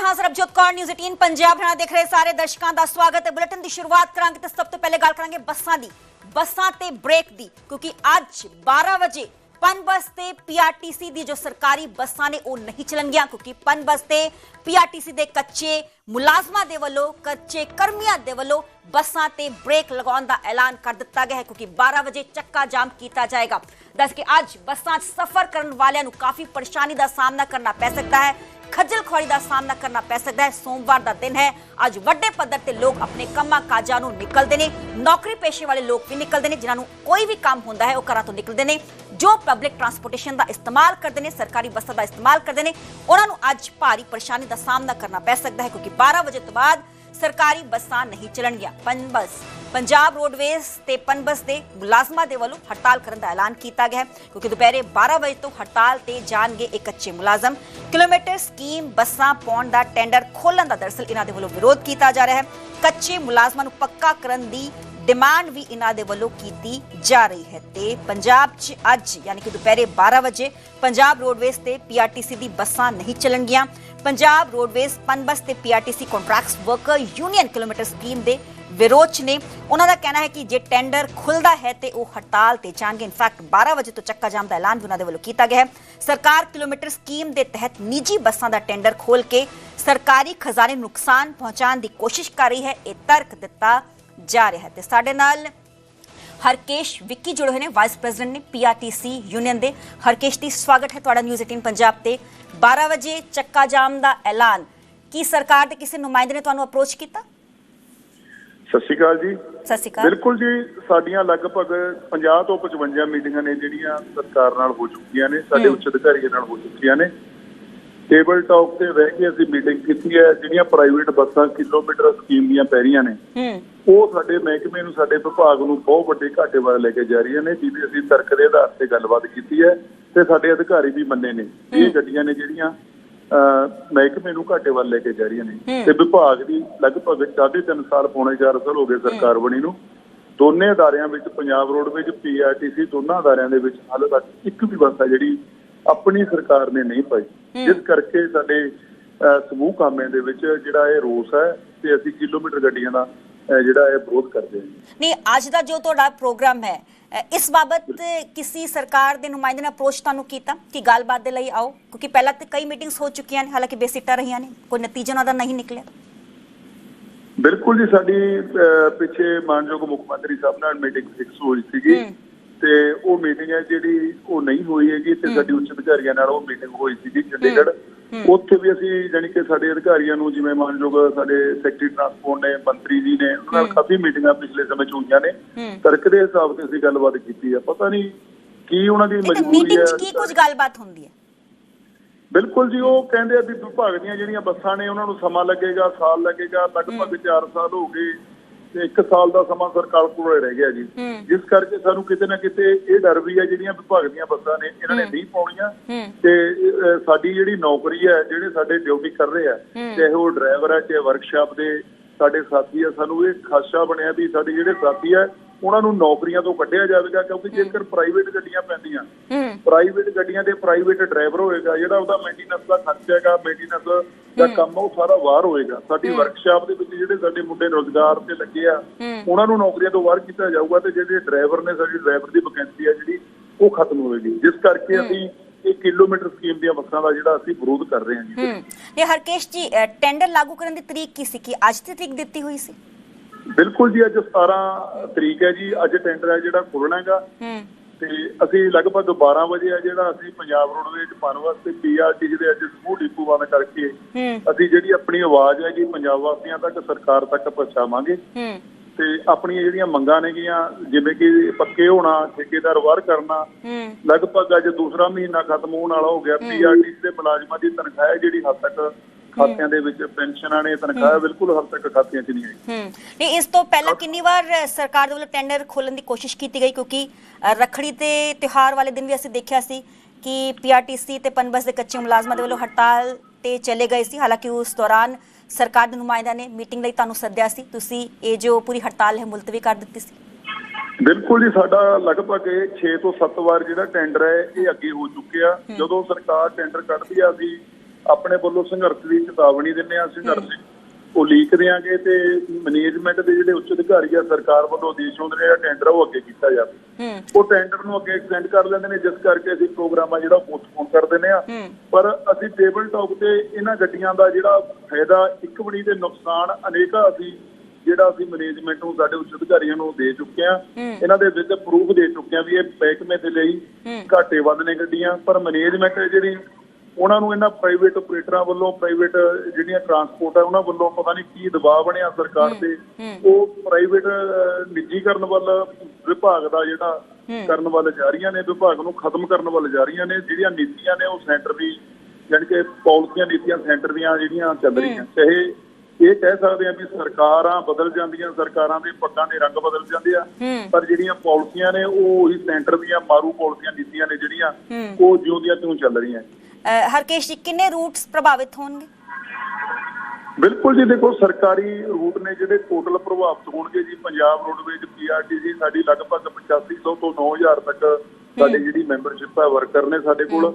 ਹਾਂ। ਸਰਬਜੋਤ ਕੌਰ ਨਿਊਜ਼ 18 ਪੰਜਾਬ ਹਣਾ ਦੇਖ ਰਹੇ ਸਾਰੇ ਦਰਸ਼ਕਾਂ ਦਾ ਸਵਾਗਤ। ਹੈ ਬੁਲੇਟਿਨ ਦੀ ਸ਼ੁਰੂਆਤ ਕਰਾਂਗੇ ਤੇ ਸਭ ਤੋਂ ਪਹਿਲੇ ਗੱਲ ਕਰਾਂਗੇ ਬੱਸਾਂ ਦੀ। ਬੱਸਾਂ ਤੇ ਬ੍ਰੇਕ ਦੀ, ਕਿਉਂਕਿ ਅੱਜ 12 ਵਜੇ ਪਨਬਸ ਤੇ ਪੀਆਰਟੀਸੀ ਦੀ ਜੋ ਸਰਕਾਰੀ ਬੱਸਾਂ ਨੇ, ਉਹ ਨਹੀਂ ਚੱਲਣਗੀਆਂ, ਕਿਉਂਕਿ ਪਨਬਸ ਤੇ ਪੀਆਰਟੀਸੀ ਦੇ ਕੱਚੇ ਮੁਲਾਜ਼ਮਾਂ ਦੇ ਵੱਲੋਂ, ਕੱਚੇ ਕਰਮੀਆਂ ਦੇ ਵੱਲੋਂ ਬੱਸਾਂ ਤੇ ਬ੍ਰੇਕ ਲਗਾਉਣ ਦਾ ਐਲਾਨ ਕਰ ਦਿੱਤਾ ਗਿਆ ਹੈ, ਕਿਉਂਕਿ 12 ਵਜੇ ਚੱਕਾ ਜਾਮ ਕੀਤਾ ਜਾਏਗਾ। ਦੱਸ ਕਿ ਅੱਜ ਬੱਸਾਂ 'ਚ ਸਫ਼ਰ ਕਰਨ ਵਾਲਿਆਂ ਨੂੰ ਕਾਫੀ ਪਰੇਸ਼ਾਨੀ ਦਾ ਸਾਹਮਣਾ ਕਰਨਾ ਪੈ ਸਕਦਾ ਹੈ। ਖੱਜਲ ਖੁਆਰੀ ਦਾ ਸਾਹਮਣਾ ਕਰਨਾ ਪੈ ਸਕਦਾ ਹੈ। ਸੋਮਵਾਰ ਦਾ ਦਿਨ ਹੈ। ਅੱਜ ਵੱਡੇ ਪੱਧਰ ਤੇ ਲੋਕ ਆਪਣੇ ਕੰਮਾਂ ਕਾਜਾਂ ਨੂੰ ਨਿਕਲਦੇ ਨੇ। ਨੌਕਰੀ ਪੇਸ਼ੇ ਵਾਲੇ ਲੋਕ ਵੀ ਨਿਕਲਦੇ ਨੇ, ਜਿਨ੍ਹਾਂ ਨੂੰ ਕੋਈ ਵੀ ਕੰਮ ਹੁੰਦਾ ਹੈ, ਉਹ ਘਰਾਂ ਤੋਂ ਨਿਕਲਦੇ ਨੇ। ਜੋ ਪਬਲਿਕ ਟਰਾਂਸਪੋਰਟੇਸ਼ਨ ਦਾ ਇਸਤੇਮਾਲ ਕਰਦੇ ਨੇ, ਸਰਕਾਰੀ ਬੱਸਾਂ ਦਾ ਇਸਤੇਮਾਲ ਕਰਦੇ ਨੇ, ਉਹਨਾਂ ਨੂੰ ਅੱਜ ਭਾਰੀ ਪਰੇਸ਼ਾਨੀ ਦਾ ਸਾਹਮਣਾ ਕਰਨਾ ਪੈ ਸਕਦਾ ਹੈ, ਕਿਉਂਕਿ 12 ਵਜੇ ਤੋਂ ਬਾਅਦ ਸਰਕਾਰੀ ਬੱਸਾਂ ਨਹੀਂ ਚੱਲਣਗੀਆਂ। ਪਨਬਸ ਪੰਜਾਬ ਰੋਡਵੇਜ਼ ਤੇ ਪਨਬਸ ਦੇ ਮੁਲਾਜ਼ਮਾਂ ਦੇ ਵੱਲੋਂ ਹੜਤਾਲ ਕਰਨ ਦਾ ਐਲਾਨ ਕੀਤਾ ਗਿਆ ਕਿਉਂਕਿ ਦੁਪਹਿਰੇ 12 ਵਜੇ ਤੋਂ ਹੜਤਾਲ ਤੇ ਜਾਣਗੇ ਇਹ ਕੱਚੇ ਮੁਲਾਜ਼ਮ। ਕਿਲੋਮੀਟਰ ਸਕੀਮ ਬੱਸਾਂ ਪਾਉਣ ਦਾ ਟੈਂਡਰ ਖੋਲਣ ਦਾ ਦਰਸਲ ਇਹਨਾਂ ਦੇ ਵੱਲੋਂ ਵਿਰੋਧ ਕੀਤਾ ਜਾ ਰਿਹਾ ਹੈ। ਕੱਚੇ ਮੁਲਾਜ਼ਮਾਂ ਨੂੰ ਪੱਕਾ ਕਰਨ ਦੀ ਡਿਮਾਂਡ ਵੀ ਇਹਨਾਂ ਦੇ ਵੱਲੋਂ ਕੀਤੀ ਜਾ ਰਹੀ ਹੈ ਤੇ ਪੰਜਾਬ 'ਚ ਅੱਜ, ਯਾਨੀ ਕਿ ਦੁਪਹਿਰੇ 12 ਵਜੇ, ਪੰਜਾਬ ਰੋਡਵੇਜ਼ ਤੇ ਪੀਆਰਟੀਸੀ ਦੀ ਬੱਸਾਂ ਨਹੀਂ ਚੱਲਣਗੀਆਂ। ਪੰਜਾਬ ਰੋਡਵੇਜ਼ ਪਨਬਸ ਤੇ PRTC contracts worker union kilometre scheme ਦੇ ਵਿਰੋਧ 'ਚ ਨੇ। ਉਹਨਾਂ ਦਾ ਕਹਿਣਾ ਹੈ ਕਿ ਜੇ ਟੈਂਡਰ ਖੁੱਲਦਾ ਹੈ ਤੇ ਉਹ ਹੜਤਾਲ ਤੇ ਜਾਣਗੇ। ਇਨਫੈਕਟ 12 ਵਜੇ ਤੋਂ ਚੱਕਾ ਜਾਮ ਦਾ ਐਲਾਨ ਵੀ ਉਹਨਾਂ ਦੇ ਵੱਲੋਂ ਕੀਤਾ ਗਿਆ ਹੈ। ਸਰਕਾਰ ਕਿਲੋਮੀਟਰ ਸਕੀਮ ਦੇ ਤਹਿਤ ਨਿੱਜੀ ਬੱਸਾਂ ਦਾ ਟੈਂਡਰ ਖੋਲ ਕੇ ਸਰਕਾਰੀ ਖਜ਼ਾਨੇ ਨੂੰ ਨੁਕਸਾਨ ਪਹੁੰਚਾਉਣ ਦੀ ਕੋਸ਼ਿਸ਼ ਕਰ ਰਹੀ ਹੈ। ਇਹ ਤਰਕ ਦਿੱਤਾ ਜਾ ਰਿਹਾ ਹੈ। ਤੇ ਸਾਡੇ ਨਾਲ ਹਰਕੇਸ਼ ਵਿੱਕੀ ਜੁੜੇ ਹੋਏ ਨੇ। ਵਾਈਸ ਪ੍ਰੈਜ਼ੀਡੈਂਟ ਨੇ ਪੀਆਰਟੀਸੀ ਯੂਨੀਅਨ ਦੇ। ਹਰਕੇਸ਼ ਦੀ ਸਵਾਗਤ ਹੈ ਤੁਹਾਡਾ ਨਿਊਜ਼ 18 ਪੰਜਾਬ ਤੇ। 12 ਵਜੇ ਚੱਕਾ ਜਾਮ ਦਾ ਐਲਾਨ। ਕੀ ਸਰਕਾਰ ਦੇ ਕਿਸੇ ਨੁਮਾਇੰਦੇ ਨੇ ਤੁਹਾਨੂੰ ਅਪਰੋਚ ਕੀਤਾ? ਸਤਿ ਸ਼੍ਰੀ ਅਕਾਲ ਜੀ। ਸਤਿ ਸ਼੍ਰੀ ਅਕਾਲ। ਬਿਲਕੁਲ ਜੀ ਸਾਡੀਆਂ ਲਗਭਗ 50 ਤੋਂ 55 ਮੀਟਿੰਗਾਂ ਨੇ ਜਿਹੜੀਆਂ ਸਰਕਾਰ ਨਾਲ ਹੋ ਚੁੱਕੀਆਂ ਨੇ ਸਾਡੇ ਉੱਚ ਅਧਿਕਾਰੀਆਂ ਨਾਲ ਹੋ ਚੁੱਕੀਆਂ ਨੇ। ਟੇਬਲ ਟਾਕ ਤੇ ਬਹਿ ਕੇ ਅਸੀਂ ਮੀਟਿੰਗ ਕੀਤੀ ਹੈ ਜਿਹੜੀਆਂ ਪ੍ਰਾਈਵੇਟ ਬੱਸਾਂ ਕਿਲੋਮੀਟਰ ਸਕੀਮ ਦੀਆਂ ਪੈ ਰਹੀਆਂ ਨੇ। ਹੂੰ। ਉਹ ਸਾਡੇ ਮਹਿਕਮੇ ਨੂੰ ਸਾਡੇ ਵਿਭਾਗ ਨੂੰ ਬਹੁਤ ਵੱਡੇ ਘਾਟੇ ਵੱਲ ਲੈ ਕੇ ਜਾ ਰਹੀਆਂ ਨੇ ਜਿਹਦੀ ਅਸੀਂ ਤਰਕ ਦੇ ਆਧਾਰ ਤੇ ਗੱਲਬਾਤ ਕੀਤੀ ਹੈ ਤੇ ਸਾਡੇ ਅਧਿਕਾਰੀ ਵੀ ਮੰਨੇ ਨੇ। ਇਹ ਗੱਡੀਆਂ ਨੇ ਜਿਹੜੀਆਂ ਮਹਿਕਮੇ ਨੂੰ ਘਾਟੇ ਵੱਲ ਲੈ ਕੇ ਜਾ ਰਹੀਆਂ ਨੇ। ਤੇ ਵਿਭਾਗ ਦੀ ਲਗਭਗ 3.5 ਸਾਲ ਪੌਣੇ 4 ਸਾਲ ਹੋ ਗਏ ਸਰਕਾਰ ਬਣੀ ਨੂੰ। ਦੋਨੇ ਅਦਾਰਿਆਂ ਵਿੱਚ ਪੰਜਾਬ ਰੋਡਵੇਜ਼ ਪੀਆਰਟੀਸੀ ਦੋਨਾਂ ਅਦਾਰਿਆਂ ਦੇ ਵਿੱਚ ਹਾਲੇ ਤੱਕ ਇੱਕ ਵੀ ਬੱਸ ਹੈ ਜਿਹੜੀ ਆਪਣੀ ਸਰਕਾਰ ਨੇ ਨਹੀਂ ਪਾਈ। ਜਿਸ ਕਰਕੇ ਸਾਡੇ ਸਮੂਹ ਕਾਮਿਆਂ ਦੇ ਵਿੱਚ ਜਿਹੜਾ ਇਹ ਰੋਸ ਹੈ ਤੇ ਅਸੀਂ ਕਿਲੋਮੀਟਰ ਗੱਡੀਆਂ ਦਾ ਜਿਹੜਾ ਇਹ ਵਿਰੋਧ ਕਰਦੇ ਹਾਂ ਨਹੀਂ ਅੱਜ ਦਾ ਜੋ ਤੁਹਾਡਾ ਪ੍ਰੋਗਰਾਮ ਹੈ ਇਸ ਬਾਬਤ ਕਿਸੇ ਸਰਕਾਰ ਦੇ ਨੁਮਾਇੰਦੇ ਨੇ ਅਪਰੋਚ ਤੁਹਾਨੂੰ ਕੀਤਾ ਕਿ ਗੱਲਬਾਤ ਦੇ ਲਈ ਆਓ? ਕਿਉਂਕਿ ਪਹਿਲਾਂ ਤੇ ਕਈ ਮੀਟਿੰਗਸ ਹੋ ਚੁੱਕੀਆਂ ਨੇ ਹਾਲਾਂਕਿ ਬੇਸਿੱਟਾ ਰਹੀਆਂ ਨੇ ਕੋਈ ਨਤੀਜਾ ਉਹਨਾਂ ਦਾ ਨਹੀਂ ਨਿਕਲਿਆ। ਬਿਲਕੁਲ ਜੀ ਸਾਡੀ ਪਿੱਛੇ ਮਾਨਯੋਗ ਮੁੱਖ ਮੰਤਰੀ ਸਾਹਿਬ ਨਾਲ ਮੀਟਿੰਗ ਫਿਕਸ ਹੋਈ ਸੀਗੀ। ਤੇ ਉਹ ਮੀਟਿੰਗ ਹੈ ਜਿਹੜੀ ਉਹ ਨਹੀਂ ਹੋਈ ਹੈਗੀ ਤੇ ਸਾਡੀ ਉੱਚ ਅਧਿਕਾਰੀਆਂ ਨਾਲ ਉਹ ਮੀਟਿੰਗ ਹੋਈ ਸੀਗੀ ਚੰਡੀਗੜ੍ਹ। ਉੱਥੇ ਵੀ ਅਸੀਂ ਜਾਣੀ ਕਿ ਸਾਡੇ ਅਧਿਕਾਰੀਆਂ ਨੂੰ ਜਿਵੇਂ ਮਾਨਯੋਗ ਸਾਡੇ ਸੈਕਟਰੀ ਟਰਾਂਸਪੋਰਟ ਨੇ ਮੰਤਰੀ ਜੀ ਨੇ ਉਹਨਾਂ ਨਾਲ ਕਾਫੀ ਮੀਟਿੰਗਾਂ ਪਿਛਲੇ ਸਮੇਂ ਚ ਹੋਈਆਂ ਨੇ। ਤਰਕ ਦੇ ਹਿਸਾਬ ਤੇ ਅਸੀਂ ਗੱਲਬਾਤ ਕੀਤੀ ਹੈ ਪਤਾ ਨਹੀਂ ਕੀ ਉਹਨਾਂ ਦੀ ਮਜਬੂਰੀ ਮੀਟਿੰਗ ਹੈ ਕੀ ਕੁਝ ਗੱਲਬਾਤ ਹੁੰਦੀ ਹੈ? ਬਿਲਕੁਲ ਜੀ ਉਹ ਕਹਿੰਦੇ ਆ ਵੀ ਵਿਭਾਗ ਦੀਆਂ ਜਿਹੜੀਆਂ ਬੱਸਾਂ ਨੇ ਉਹਨਾਂ ਨੂੰ ਸਮਾਂ ਲੱਗੇਗਾ ਸਾਲ ਲੱਗੇਗਾ ਲਗਭਗ 4 ਸਾਲ ਹੋ ਗਏ। ਤੇ 1 ਸਾਲ ਦਾ ਸਮਾਂ ਸਰਕਾਰ ਕੋਲ ਰਹਿ ਗਿਆ ਜੀ। ਜਿਸ ਕਰਕੇ ਸਾਨੂੰ ਕਿਤੇ ਨਾ ਕਿਤੇ ਇਹ ਡਰ ਵੀ ਹੈ ਜਿਹੜੀਆਂ ਵਿਭਾਗ ਦੀਆਂ ਬੱਸਾਂ ਨੇ ਇਹਨਾਂ ਨੇ ਨਹੀਂ ਪਾਉਣੀਆਂ ਤੇ ਸਾਡੀ ਜਿਹੜੀ ਨੌਕਰੀ ਹੈ ਜਿਹੜੇ ਸਾਡੇ ਡਿਊਟੀ ਕਰ ਰਹੇ ਆ। ਚਾਹੇ ਉਹ ਡਰਾਈਵਰ ਹੈ ਚਾਹੇ ਵਰਕਸ਼ਾਪ ਦੇ ਸਾਡੇ ਸਾਥੀ ਆ ਸਾਨੂੰ ਇਹ ਖਾਸਾ ਬਣਿਆ ਵੀ ਸਾਡੇ ਜਿਹੜੇ ਸਾਥੀ ਆ ਉਹਨਾਂ ਨੂੰ ਨੌਕਰੀਆਂ ਤੋਂ ਕੱਢਿਆ ਜਾਵੇਗਾ ਕਿਉਂਕਿ ਜੇਕਰ ਪ੍ਰਾਈਵੇਟ ਗੱਡੀਆਂ ਪੈਂਦੀਆਂ ਪ੍ਰਾਈਵੇਟ ਗੱਡੀਆਂ ਦੇ ਪ੍ਰਾਈਵੇਟ ਡਰਾਈਵਰ ਹੋਏਗਾ ਜਿਹੜਾ ਉਹਦਾ ਮੇਨਟੇਨੈਂਸ ਦਾ ਖਰਚਾ ਹੈਗਾ ਮੇਨਟੇਨੈਂਸ ਦਾ ਕੰਮ ਉਹ ਸਾਰਾ ਬਾਹਰ ਹੋਏਗਾ। ਸਾਡੀ ਵਰਕਸ਼ਾਪ ਦੇ ਵਿੱਚ ਜਿਹੜੇ ਸਾਡੇ ਮੁੰਡੇ ਰੋਜ਼ਗਾਰ ਤੇ ਲੱਗੇ ਆ। ਉਹਨਾਂ ਨੂੰ ਨੌਕਰੀਆਂ ਤੋਂ ਬਾਹਰ ਕੀਤਾ ਜਾਊਗਾ ਤੇ ਜਿਹੜੇ ਡਰਾਈਵਰ ਨੇ ਸਾਡੀ ਡਰਾਈਵਰ ਦੀ ਵੈਕੈਂਸੀ ਆ ਜਿਹੜੀ ਉਹ ਖਤਮ ਹੋਵੇਗੀ। ਜਿਸ ਕਰਕੇ ਅਸੀਂ ਇਹ ਕਿਲੋਮੀਟਰ ਸਕੀਮ ਦੀਆਂ ਬੱਸਾਂ ਦਾ ਜਿਹੜਾ ਅਸੀਂ ਵਿਰੋਧ ਕਰ ਰਹੇ ਹਾਂ ਜੀ। ਹੂੰ। ਨੇ ਹਰਕੇਸ਼ ਜੀ ਟੈਂਡਰ ਲਾਗੂ ਕਰਨ ਦੀ ਤਰੀਕ ਕੀ ਸੀ? ਕਿ ਅੱਜ ਦੀ ਤਰੀਕ ਦਿੱਤੀ ਹੋਈ ਸੀ? ਬਿਲਕੁਲ ਜੀ ਅੱਜ 17 ਤਰੀਕ ਹੈ ਜੀ ਅੱਜ ਟੈਂਡਰ ਹੈ ਜਿਹੜਾ ਖੋਲਣਾ ਹੈਗਾ। ਤੇ ਅਸੀਂ ਲਗਭਗ 12 ਵਜੇ ਆ ਜਿਹੜਾ ਅਸੀਂ ਪੰਜਾਬ ਰੋਡਵੇਜ਼ ਪਨਵਸ ਤੇ ਪੀਆਰਟੀ ਦੇ ਅੱਜ ਸਮੂਹ ਡਿਪੂ ਬੰਦ ਕਰਕੇ ਅਸੀਂ ਜਿਹੜੀ ਆਪਣੀ ਆਵਾਜ਼ ਹੈ ਜੀ ਪੰਜਾਬ ਵਾਸੀਆਂ ਤੱਕ ਸਰਕਾਰ ਤੱਕ ਪਹੁੰਚਾਵਾਂਗੇ। ਤੇ ਆਪਣੀਆਂ ਜਿਹੜੀਆਂ ਮੰਗਾਂ ਨੇਗੀਆਂ ਜਿਵੇਂ ਕਿ ਪੱਕੇ ਹੋਣਾ ਠੇਕੇਦਾਰ ਵਾਰ ਕਰਨਾ ਲਗਭਗ ਅੱਜ ਦੂਸਰਾ ਮਹੀਨਾ ਖਤਮ ਹੋਣ ਵਾਲਾ ਹੋ ਗਿਆ। ਪੀਆਰਟੀ ਦੇ ਮੁਲਾਜ਼ਮਾਂ ਦੀ ਤਨਖਾਹ ਜਿਹੜੀ ਹੱਦ ਤੱਕ ਖਾਤਿਆਂ ਦੇ ਵਿੱਚ ਪੈਨਸ਼ਨਾਂ ਨੇ ਤਨਖਾਹ ਬਿਲਕੁਲ ਹੱਦ ਤੱਕ ਖਾਤਿਆਂ 'ਚ ਨਹੀਂ ਆਈ। ਹੂੰ। ਨਹੀਂ ਇਸ ਤੋਂ ਪਹਿਲਾਂ ਕਿੰਨੀ ਵਾਰ ਸਰਕਾਰ ਦੇ ਵੱਲੋਂ ਟੈਂਡਰ ਖੋਲਣ ਦੀ ਕੋਸ਼ਿਸ਼ ਕੀਤੀ ਗਈ? ਕਿਉਂਕਿ ਰੱਖੜੀ ਤੇ ਤਿਉਹਾਰ ਵਾਲੇ ਦਿਨ ਵੀ ਅਸੀਂ ਦੇਖਿਆ ਸੀ ਕਿ ਪੀਆਰਟੀਸੀ ਤੇ ਪਨਬਸ ਦੇ ਕੱਚੇ ਮੁਲਾਜ਼ਮਾਂ ਦੇ ਵੱਲੋਂ ਹੜਤਾਲ ਤੇ ਚਲੇ ਗਏ ਸੀ। ਹਾਲਾਂਕਿ ਉਸ ਦੌਰਾਨ ਸਰਕਾਰ ਦੇ ਨੁਮਾਇੰਦਿਆਂ ਨੇ ਮੀਟਿੰਗ ਲਈ ਤੁਹਾਨੂੰ ਸੱਦਿਆ ਸੀ। ਤੁਸੀਂ ਇਹ ਜੋ ਪੂਰੀ ਹੜਤਾਲ ਹੈ ਮੁਲਤਵੀ ਕਰ ਦਿੱਤੀ ਸੀ। ਬਿਲਕੁਲ ਜੀ ਸਾਡਾ ਲਗਭਗ ਇਹ 6 ਤੋਂ 7 ਵਾਰ ਜਿਹੜਾ ਟੈਂਡਰ ਹੈ ਇਹ ਅੱਗੇ ਹੋ ਚੁੱਕਿਆ। ਜਦੋਂ ਸਰਕਾਰ ਟੈਂਡਰ ਕੱਢਦੀ ਆ ਅਸੀਂ ਆਪਣੇ ਵੱਲੋਂ ਸੰਘਰਸ਼ ਦੀ ਚੇਤਾਵਨੀ ਦਿੰਦੇ ਆ ਸੰਘਰਸ਼ ਉਹ ਲੀਕ ਦਿਆਂਗੇ ਤੇ ਮੈਨੇਜਮੈਂਟ ਦੇ ਜਿਹੜੇ ਉੱਚ ਅਧਿਕਾਰੀ ਆ ਸਰਕਾਰ ਵੱਲੋਂ ਆਦੇਸ਼ ਹੁੰਦੇ ਨੇ ਟੈਂਡਰ ਉਹ ਅੱਗੇ ਕੀਤਾ ਜਾਵੇ। ਉਹ ਟੈਂਡਰ ਨੂੰ ਅੱਗੇ ਐਕਸਟੈਂਡ ਕਰ ਲੈਂਦੇ ਨੇ ਜਿਸ ਕਰਕੇ ਅਸੀਂ ਪ੍ਰੋਗਰਾਮ ਆ ਜਿਹੜਾ ਪੋਸਟਪੋਨ ਕਰ ਦਿੰਦੇ ਆ ਪਰ ਅਸੀਂ ਟੇਬਲ ਟਾਕ ਤੇ ਇਹਨਾਂ ਗੱਡੀਆਂ ਦਾ ਜਿਹੜਾ ਫਾਇਦਾ ਇੱਕ ਵੀ ਨਹੀਂ ਤੇ ਨੁਕਸਾਨ ਅਨੇਕਾਂ ਅਸੀਂ ਜਿਹੜਾ ਅਸੀਂ ਮੈਨੇਜਮੈਂਟ ਨੂੰ ਸਾਡੇ ਉੱਚ ਅਧਿਕਾਰੀਆਂ ਨੂੰ ਦੇ ਚੁੱਕੇ ਆ। ਇਹਨਾਂ ਦੇ ਵਿੱਚ ਪ੍ਰੂਫ ਦੇ ਚੁੱਕੇ ਆ ਵੀ ਇਹ ਮਹਿਕਮੇ ਦੇ ਲਈ। ਘਾਟੇ ਵੱਧ ਨੇ ਗੱਡੀਆਂ। ਪਰ ਮੈਨੇਜਮੈਂਟ ਜਿਹੜੀ ਉਹਨਾਂ ਨੂੰ ਇਹਨਾਂ ਪ੍ਰਾਈਵੇਟ ਆਪਰੇਟਰਾਂ ਵੱਲੋਂ ਪ੍ਰਾਈਵੇਟ ਜਿਹੜੀਆਂ ਟਰਾਂਸਪੋਰਟ ਆ ਉਹਨਾਂ ਵੱਲੋਂ ਪਤਾ ਨਹੀਂ ਕੀ ਦਬਾਅ ਬਣਿਆ ਸਰਕਾਰ ਤੇ। ਉਹ ਪ੍ਰਾਈਵੇਟ ਨਿੱਜੀਕਰਨ ਵੱਲ ਵਿਭਾਗ ਦਾ ਜਿਹੜਾ ਕਰਨ ਵੱਲ ਜਾ ਰਹੀਆਂ ਨੇ ਵਿਭਾਗ ਨੂੰ ਖਤਮ ਕਰਨ ਵੱਲ ਜਾ ਰਹੀਆਂ ਨੇ ਜਿਹੜੀਆਂ ਨੀਤੀਆਂ ਨੇ ਉਹ ਸੈਂਟਰ ਦੀ ਜਾਣੀ ਕਿ ਪਾਲਿਸੀਆਂ ਨੀਤੀਆਂ ਸੈਂਟਰ ਦੀਆਂ ਜਿਹੜੀਆਂ ਚੱਲ ਰਹੀਆਂ। ਚਾਹੇ ਇਹ ਕਹਿ ਸਕਦੇ ਆ ਵੀ ਸਰਕਾਰਾਂ ਬਦਲ ਜਾਂਦੀਆਂ ਸਰਕਾਰਾਂ ਦੇ ਪੱਗਾਂ ਦੇ ਰੰਗ ਬਦਲ ਜਾਂਦੇ ਆ। ਪਰ ਜਿਹੜੀਆਂ ਪਾਲਿਸੀਆਂ ਨੇ ਉਹ ਉਹੀ ਸੈਂਟਰ ਦੀਆਂ ਮਾਰੂ ਪਾਲਿਸੀਆਂ ਨੀਤੀਆਂ ਨੇ ਜਿਹੜੀਆਂ। ਉਹ ਜਿਉਂਦੀਆਂ ਤਿਉਂ ਚੱਲ ਰਹੀਆਂ। ਹਰਕੇਸ਼ ਜੀ ਕਿੰਨੇ ਰੂਟਸ ਪ੍ਰਭਾਵਿਤ ਹੋਣਗੇ? ਬਿਲਕੁਲ ਜੀ ਦੇਖੋ ਸਰਕਾਰੀ ਰੂਟ ਨੇ ਜਿਹੜੇ ਟੋਟਲ ਪ੍ਰਭਾਵਿਤ ਹੋਣਗੇ ਜੀ ਪੰਜਾਬ ਰੋਡਵੇਜ਼ ਪੀਆਰਟੀਸੀ ਸਾਡੀ ਲਗਭਗ 8500 ਤੋਂ 9000 ਤੱਕ ਸਾਡੀ ਜਿਹੜੀ ਮੈਂਬਰਸ਼ਿਪ ਹੈ ਵਰਕਰ ਨੇ ਸਾਡੇ ਕੋਲ।